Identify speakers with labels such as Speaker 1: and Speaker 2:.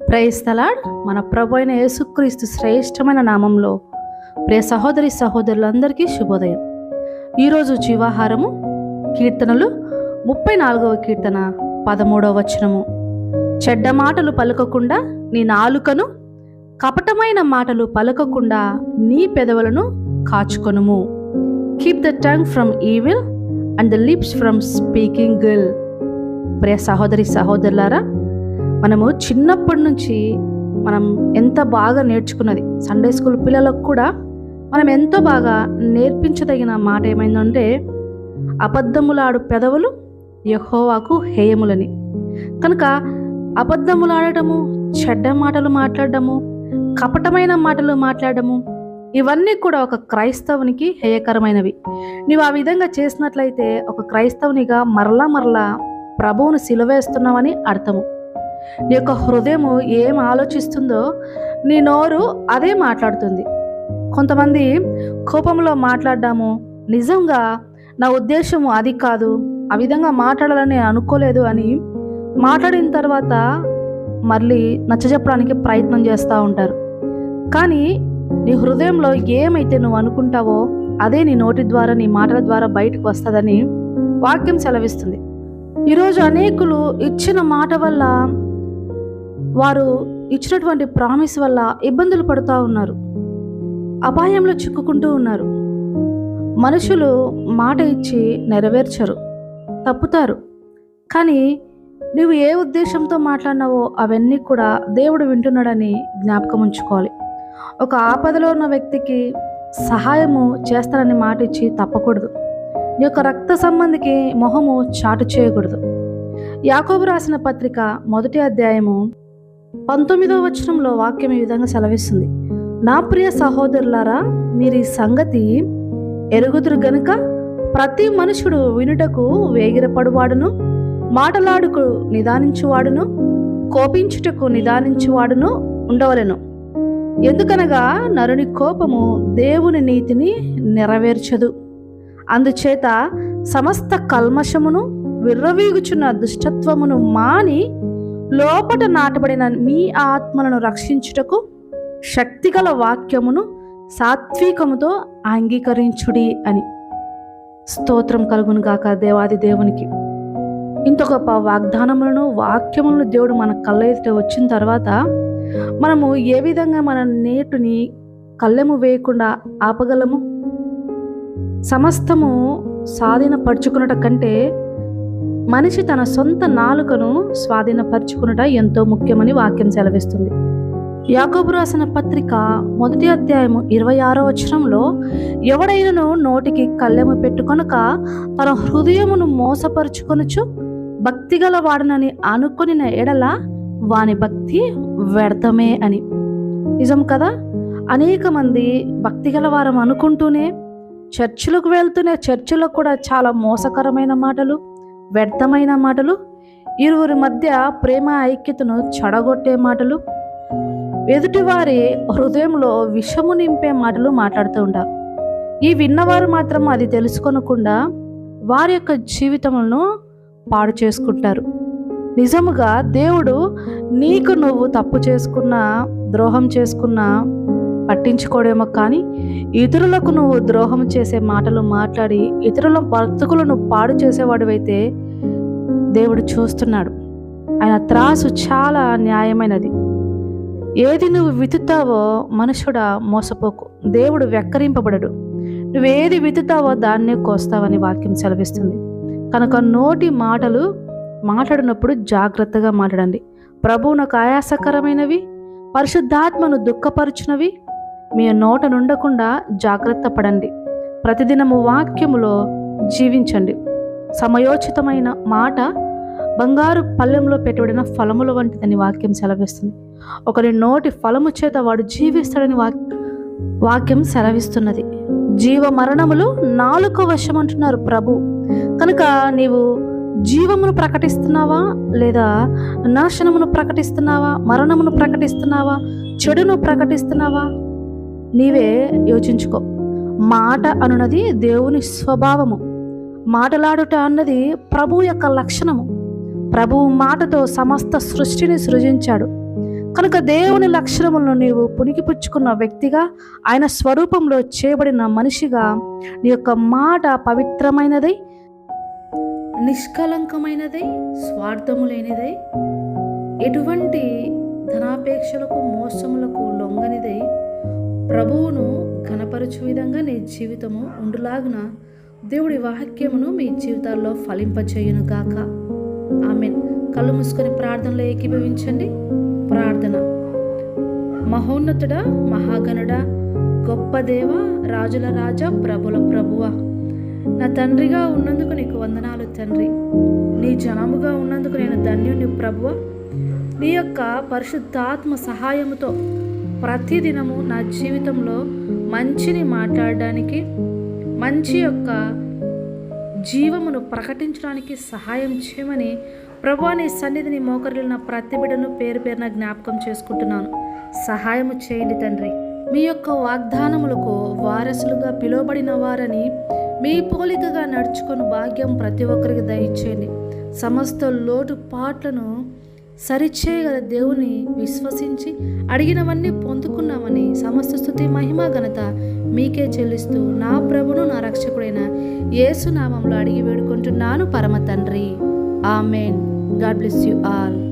Speaker 1: Praise the Lord మన ప్రభు అయిన యేసుక్రీస్తు శ్రేష్టమైన నామంలో ప్రియ సహోదరి సహోదరులందరికీ శుభోదయం. ఈరోజు జీవాహారము కీర్తనలు ముప్పై నాలుగవ కీర్తన పదమూడవ వచనము. చెడ్డ మాటలు పలకకుండా నీ నాలుకను కపటమైన మాటలు పలకకుండా నీ పెదవులను కాచుకొనుము. Keep the tongue from evil and the lips from speaking guile ప్రియ సహోదరి సహోదరులారా మనము చిన్నప్పటి నుంచి మనం ఎంత బాగా నేర్చుకున్నది. సండే స్కూల్ పిల్లలకు కూడా మనం ఎంతో బాగా నేర్పించదగిన మాట ఏమైందంటే అబద్ధములాడు పెదవులు యహోవాకు హేయములని. కనుక అబద్ధములాడటము చెడ్డ మాటలు మాట్లాడటము కపటమైన మాటలు మాట్లాడటము ఇవన్నీ కూడా ఒక క్రైస్తవునికి హేయకరమైనవి. నీవు ఆ విధంగా చేసినట్లయితే ఒక క్రైస్తవునిగా మరలా మరలా ప్రభువును సిలువేస్తున్నావని అర్థము. నీ యొక్క హృదయము ఏం ఆలోచిస్తుందో నీ నోరు అదే మాట్లాడుతుంది. కొంతమంది కోపంలో మాట్లాడ్డాము నిజంగా నా ఉద్దేశము అది కాదు ఆ విధంగా మాట్లాడాలని అనుకోలేదు అని మాట్లాడిన తర్వాత మళ్ళీ నచ్చజెప్పడానికి ప్రయత్నం చేస్తూ ఉంటారు. కానీ నీ హృదయంలో ఏమైతే నువ్వు అనుకుంటావో అదే నీ నోటి ద్వారా నీ మాటల ద్వారా బయటకు వస్తుందని వాక్యం సెలవిస్తుంది. ఈరోజు అనేకులు ఇచ్చిన మాట వల్ల వారు ఇచ్చినటువంటి ప్రామిస్ వల్ల ఇబ్బందులు పడుతూ ఉన్నారు. అపాయంలో చిక్కుకుంటూ ఉన్నారు. మనుషులు మాట ఇచ్చి నెరవేర్చరు తప్పుతారు. కానీ నువ్వు ఏ ఉద్దేశంతో మాట్లాడినావో అవన్నీ కూడా దేవుడు వింటున్నాడని జ్ఞాపకం ఉంచుకోవాలి. ఒక ఆపదలో ఉన్న వ్యక్తికి సహాయము చేస్తానని మాట ఇచ్చి తప్పకూడదు. నీ యొక్క రక్త సంబంధికి మొహము చాటు చేయకూడదు. యాకోబు రాసిన పత్రిక మొదటి అధ్యాయము పంతొమ్మిదవ వచనంలో వాక్యం ఈ విధంగా సెలవిస్తుంది. నా ప్రియ సహోదరులారా మీరు ఈ సంగతి ఎరుగుదురు గనుక ప్రతి మనుషుడు వినుటకు వేగిరపడువాడును మాటలాడుకు నిదానించువాడును కోపించుటకు నిదానించువాడును ఉండవలెను. ఎందుకనగా నరుని కోపము దేవుని నీతిని నెరవేర్చదు. అందుచేత సమస్త కల్మషమును విర్రవీగుచున్న దుష్టత్వమును మాని లోపట నాటబడిన మీ ఆత్మలను రక్షించుటకు శక్తిగల వాక్యమును సాత్వికముతో అంగీకరించుడి అని. స్తోత్రం కలుగును గాక దేవాది దేవునికి. ఇంత గొప్ప వాగ్దానములను వాక్యములను దేవుడు మన కళ్ళ ఎదుట వచ్చిన తర్వాత మనము ఏ విధంగా మన నేటుని కళ్ళెము వేయకుండా ఆపగలము? సమస్తము సాధీనపరుచుకున్నట కంటే మనిషి తన సొంత నాలుకను స్వాధీనపరుచుకునుట ఎంతో ముఖ్యమని వాక్యం సెలవిస్తుంది. యాకోబు రాసిన పత్రిక మొదటి అధ్యాయము ఇరవై ఆరో వచనంలో ఎవడైనను నోటికి కళ్ళెము పెట్టుకొనక తన హృదయమును మోసపరుచుకొనుచు భక్తిగల వాడనని అనుకునిన ఎడల వాని భక్తి వ్యర్థమే అని. నిజం కదా? అనేక మంది భక్తిగల వారం అనుకుంటూనే చర్చిలకు వెళ్తూనే చర్చిలో కూడా చాలా మోసకరమైన మాటలు వ్యర్థమైన మాటలు ఇరువురి మధ్య ప్రేమ ఐక్యతను చెడగొట్టే మాటలు ఎదుటివారి హృదయంలో విషము నింపే మాటలు మాట్లాడుతూ ఉంటారు ఈ విన్నవారు మాత్రం అది తెలుసుకొనకుండా వారి యొక్క జీవితములను పాడు చేసుకుంటారు. నిజముగా దేవుడు నీకు నువ్వు తప్పు చేసుకున్నా ద్రోహం చేసుకున్నా పట్టించుకోడేమో కానీ ఇతరులకు నువ్వు ద్రోహం చేసే మాటలు మాట్లాడి ఇతరుల బ్రతుకులను పాడు చేసేవాడివైతే దేవుడు చూస్తున్నాడు. ఆయన త్రాసు చాలా న్యాయమైనది. ఏది నువ్వు వితుతావో మనుషుడా మోసపోకు. దేవుడు వెక్కరింపబడడు. నువ్వేది వితుతావో దాన్నే కోస్తావని వాక్యం సెలవిస్తుంది. కనుక నోటి మాటలు మాట్లాడినప్పుడు జాగ్రత్తగా మాట్లాడండి. ప్రభువునకు ఆయాసకరమైనవి పరిశుద్ధాత్మను దుఃఖపరుచునవి మీ నోట నుండకుండా జాగ్రత్త పడండి. ప్రతిదినము వాక్యములో జీవించండి. సమయోచితమైన మాట బంగారు పళ్ళెంలో పెట్టబడిన ఫలముల వంటిదని వాక్యం సెలవిస్తుంది. ఒకరి నోటి ఫలము చేత వాడు జీవిస్తాడని వాక్ వాక్యం సెలవిస్తున్నది. జీవ మరణములు నాలుక వశం అంటున్నారు ప్రభు. కనుక నీవు జీవమును ప్రకటిస్తున్నావా? లేదా నాశనమును ప్రకటిస్తున్నావా? మరణమును ప్రకటిస్తున్నావా? చెడును ప్రకటిస్తున్నావా? నీవే యోచించుకో. మాట అనున్నది దేవుని స్వభావము. మాటలాడుట అన్నది ప్రభు యొక్క లక్షణము. ప్రభువు మాటతో సమస్త సృష్టిని సృజించాడు. కనుక దేవుని లక్షణములను నీవు పుణికిపుచ్చుకున్న వ్యక్తిగా ఆయన స్వరూపంలో చేయబడిన మనిషిగా నీ యొక్క మాట పవిత్రమైనదై నిష్కలంకమైనదై స్వార్థము లేనిదై ఎటువంటి ధనాపేక్షలకు మోసములకు లొంగనిదై ప్రభువును కనపరచు విధంగా నీ జీవితము ఉండులాగున దేవుడి వాక్యమును మీ జీవితాల్లో ఫలింపచేయును గాక. ఆమె కళ్ళు మూసుకొని ప్రార్థనలో ఏకీభవించండి. ప్రార్థన. మహోన్నతుడా మహాగణుడా గొప్ప దేవ రాజుల రాజా ప్రభుల ప్రభువ నా తండ్రిగా ఉన్నందుకు నీకు వందనాలు తండ్రి. నీ జనముగా ఉన్నందుకు నేను ధన్యుని ప్రభువ. నీ యొక్క పరిశుద్ధాత్మ సహాయముతో ప్రతిదినము నా జీవితంలో మంచిని మాట్లాడడానికి మంచి యొక్క జీవమును ప్రకటించడానికి సహాయం చేయమని ప్రభా నీ సన్నిధిని మోకరిల్లిన ప్రతి బిడ్డను పేరు పేరున జ్ఞాపకం చేసుకుంటున్నాను. సహాయము చేయండి తండ్రి. మీ యొక్క వాగ్దానములకు వారసులుగా పిలువబడిన వారని మీ పోలికగా నడుచుకొని భాగ్యం ప్రతి ఒక్కరికి దయచేయండి. సమస్త లోటుపాట్లను సరిచేయగల దేవుని విశ్వసించి అడిగినవన్నీ పొందుకున్నామని సమస్త స్థుతి మహిమ ఘనత మీకే చెల్లిస్తూ నా ప్రభును నా రక్షకుడైన యేసునామంలో అడిగి వేడుకుంటున్నాను పరమ తండ్రి. Amen. God bless you all.